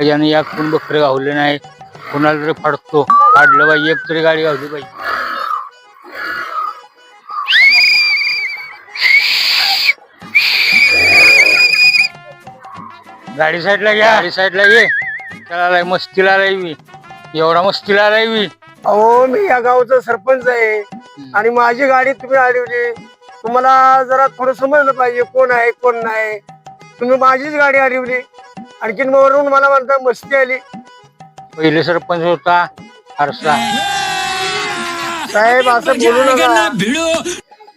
याने या कोण बकरे गावले नाही कोणाला तरी फाडतो. फाडलं पाहिजे एक तरी गाडी गावली पाहिजे गाडी साईडला घ्या. गाडी साईडला ये त्याला लय मस्तीला मी. एवढा मस्तीला मी. अहो मी या गावचा सरपंच आहे. आणि माझी गाडी तुम्ही अडवली तुम्हाला जरा थोडं समजलं पाहिजे कोण आहे कोण नाही. तुम्ही माझीच गाडी अडवली आणखीन वरून मला म्हणता मस्ती आली. पहिले सरपंच होता आरसा साहेब असं बोलू नका.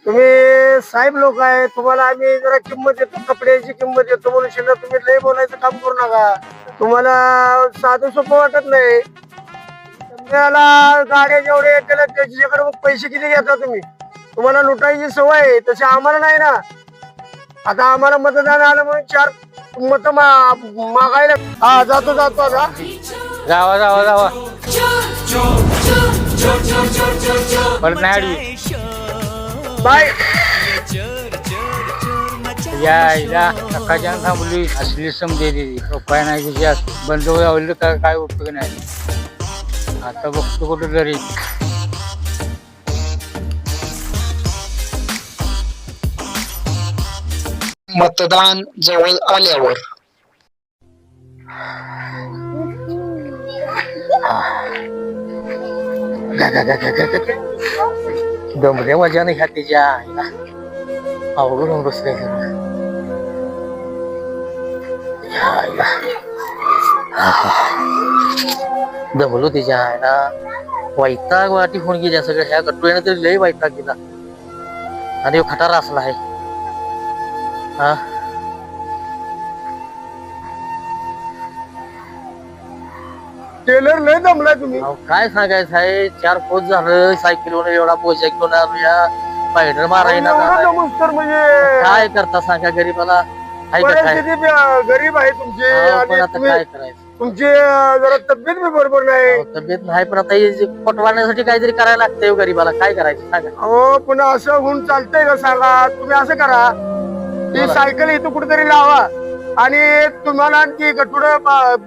तुम्ही साहेब लोक आहे तुम्हाला आम्ही जरा किंमत देतो कपड्याची किंमत देतो म्हणून शिल्लक तुम्ही लय बोलायचं काम करू नका. तुम्हाला साधं सोपं वाटत नाही. तुम्हाला गाड्या जेवढे केल्या त्याच्याकडे मग पैसे किती घेता तुम्ही? तुम्हाला लुटायची सवय आहे तशी आम्हाला नाही ना. आता आम्हाला मतदान आलं म्हणून चार मत मागायला हा जातो जातो आता. जावा जावा जावा. परत नाही आडवी. बाय. या आईला सकाळच्या थांबली असली समजे उपाय नाही तुझ्या बंद लावलं का काय उपयोग नाही. आता बघतो कुठं तरी. मतदान जवळ आल्यावर. दमरे मजाने ह्या तिच्या आईला अवघड होऊन बसलंय दमलो तिच्या आईला वैताग वाटी होऊन गेल्या सगळ्या ह्या गटुळ्याने तरी लय वैताग गेला. आणि खटारा असला आहे. हा. टेलर लय जमलाय तुम्ही. अहो, काय सांगायचं आहे? चार पोच झालं सायकलवर एवढा पोचा घेऊन आलो या स्पायडर मारायला एवढं झालाय. जमूस तर म्हणजे काय करता सांगा गरीबाला? काय का काय? परिस्थिती बी- गरीब आहे तुमची अहो, पण आणि आता तुम्ही काय करायचं? तुमची अं, जरा तब्येत बी बरोबर नाही. अहो, तब्येत नाही पण आता हे जे पटवाण्यासाठी काहीतरी करायला लागतंय हो गरीबाला. काय करायचं सांगा? अहो पुन्हा असं होऊन चालतंय का सांगा? तुम्ही असं करा. ती. सायकल इथं कुठेतरी लावा. आणि तुम्हाला ती गटुड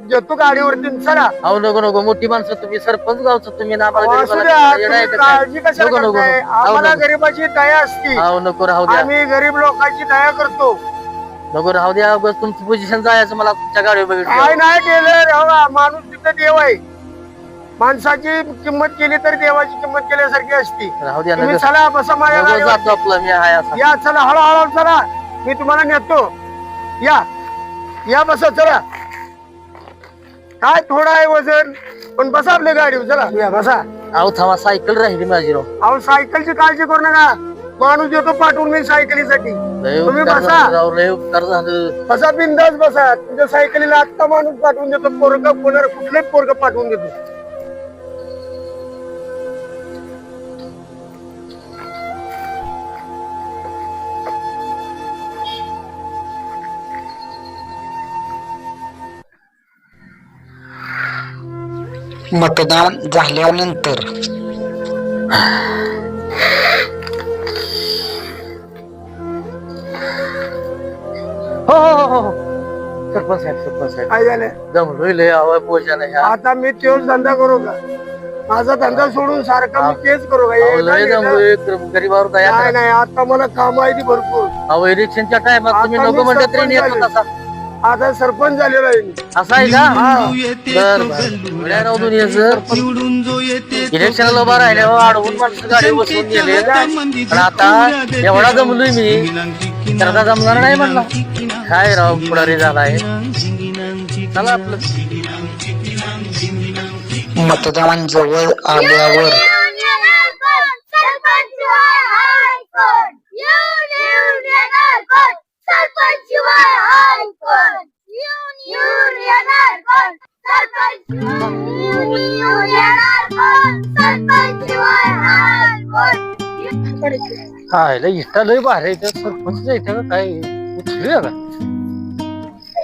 घेतो गाडीवरती चला. अहो नको नको. मोठी माणसं तुम्ही. सरपंच गावचं तुम्ही ना आम्हाला असू द्या. तुम्ही? काळजी कशाला करताय? गरीबाची दया असती. अहो नको राहू द्या. आम्ही गरीब लोकांची दया करतो. नको राहू द्या. उगाच तुमचं पोझिशन जायचं. मला तुमच्या गाडीवर काय बघितलं नाही टेलर अहो, माणूस तिथं देव आहे. माणसाची किंमत केली तर देवाची किंमत केल्यासारखी असती. राहू द्या तुम्ही चला बसा माझ्या गाडीवर. जातो आपलं. मी हाय असा. या चला. हळूहळू चला. मी तुम्हाला नेतो. या. या बसा चला. काय थोडं आहे वजन? पण बसा आपल्या गाडीवर चला. या बसा. अहो थांबा सायकल राहिली माझी राव अहो सायकलची काळजी करू नका. माणूस देतो पाठवून मी सायकलीसाठी. लय तुम्ही उपकार बसा. झाले राव लय उपकार झालं. बसा बिंदास बसा. तुमच्या सायकलीला आत्ता माणूस पाठवून देतो. पोरग कोणाला कुठलेच पोरग पाठवून देतो. मतदान झाल्यानंतर. हो हो हो, हो. हो सरपंच साहेब सरपंच साहेब. काय झालं? जमलोय लय आवाय पोचायला ह्या. आता मी तोच धंदा करू का? माझा धंदा सोडून सारखा मी तेच करू का? अहो, जमलोय गरीबावर दया नाही आता मला काम आहे ती भरपूर. अहो इलेक्शनच्या टायमात तुम्ही आता नको मी म्हणलं तरी. आता सरपंच झालेला आहे. मी असं आहे का? बर. बर. वेळा राहू दे सर. इलेक्शनला उभा राहिले हो अडवून माणसं गाडी बसवून गेले. पण आता एवढा जमलोय मी. तर आता जमणार नाही म्हणला. काय राव पुढारी झालाय चला आपलं. मतदान जवळ आल्यावर हा इष्टा लय सरपंच इथं काय? उचलूया का?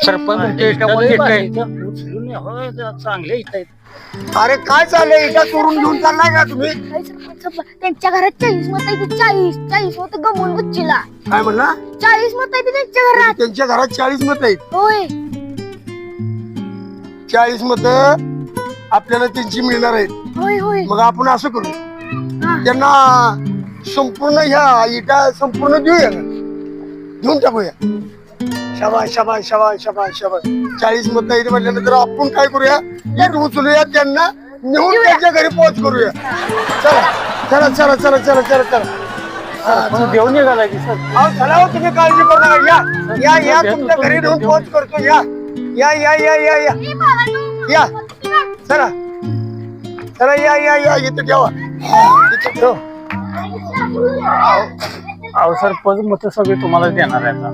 सरपंच आहे. उचलून या, आहेत अरे काय चाललंय? इटा चोरून घेऊन चाललाय का तुम्ही? त्यांच्या घरात चाळीस मत आहे चाळीस चाळीस मत गमवून बच्चीला काय म्हणला? चाळीस मत आहे त्यांच्या घरात. त्यांच्या घरात चाळीस मत आहेत. होय. चाळीस मत आपल्याला त्यांची मिळणार आहेत. होय होय. मग आपण असं करू. हा. त्यांना संपूर्ण ह्या इटा संपूर्ण देऊया ना. देऊन टाकूया. शबाश शबाश शबाश शबाश शबाश चाळीस मत इथे म्हटल्यानंतर आपण काय करूया? इट उचलूया त्यांना नेऊन त्यांच्या घरी पोहोच करूया. चला चला चला चला चला चला चला. मग देऊन निघाला की सर. अहो चला हो, तुम्ही काळजी करू नका. या या या तुमच्या घरी नेऊन पोहोच करतो. या या या या या या. या. चला. चला या या या इथे ठेवा. इथे ठेव. अहो सरपंच मत सगळे तुम्हाला देणार आहे आता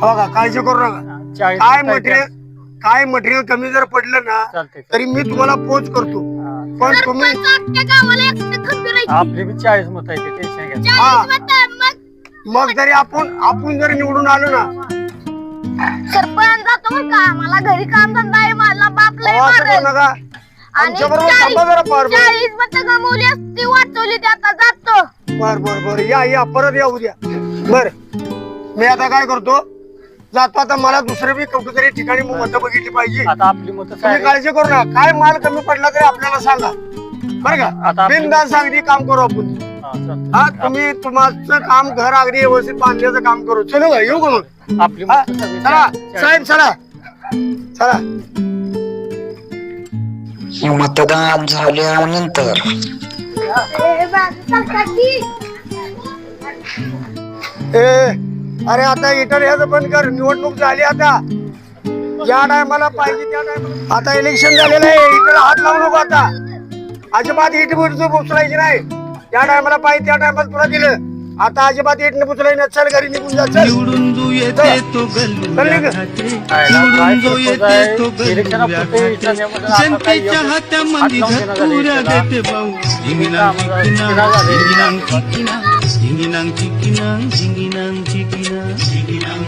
हो का? काळजी करू नका. चाळीस काय. मटेरियल काय मटेरियल कमी जर पडलं ना तरी मी तुम्हाला पोच करतो. पण तुम्ही सरपंच अख्ख्या गावाला एकटं खंबीर आहे. आपली बी चाळीस मत आहे ते टेन्शन घ्या. हा. चाळीस मतं, मग मग जरी आपण आपण जर निवडून आलो ना सरपंच जातो मग का? मला घरी काम धंदा आहे मला बाप लय असं मारेल. नका. आणि आमच्या बरोबर थांबा जरा पार चाळीस मत गमवली असती वाचवली ते आता जातो. बर बर बर. या या परत या उद्या. बर. मी आता काय करतो? जातो आता मला दुसरे बी कुठेतरी ठिकाणी मत बघितली पाहिजे. आता आपली मत तुम्ही काळजी करू नका. काय माल कमी पडला तरी आपल्याला सांगा. बरं आता का आपली- बिनधास्त अगदी काम करू आपण. हा तुम्ही तुमचं काम घर अगदी व्यवस्थित बांधण्याचं काम करू. चलो का येऊ करून आपली हा? मत चला. साहेब चला. चला. मतदान झाल्यानंतर. ए, अरे आता इतर ह्याचं बंद कर निवडणूक झाली आता. ज्या टायमाला पाहिजे त्या टायमाला. आता इलेक्शन झालेलं आहे इतर हात लावू नको आता. अजिबात इट उचलायची नाही. ज्या टायमाला पाहिजे त्या टायमाला तुला दिलं. आता अजिबात इट उचलायची नाही चल घरी निघून जा चल. निवडून जो येते तो चल निघ. गल्लू काय निवडून जो येते तो जनतेच्या हातामध्ये इलेक्शनला. देते भाऊ. झिंगिनांग. झिंगिनांग चिकिनांग, झिंगिनांग चिकिनांग, झिंगिनांग चिकिनांग, झिंगिनांग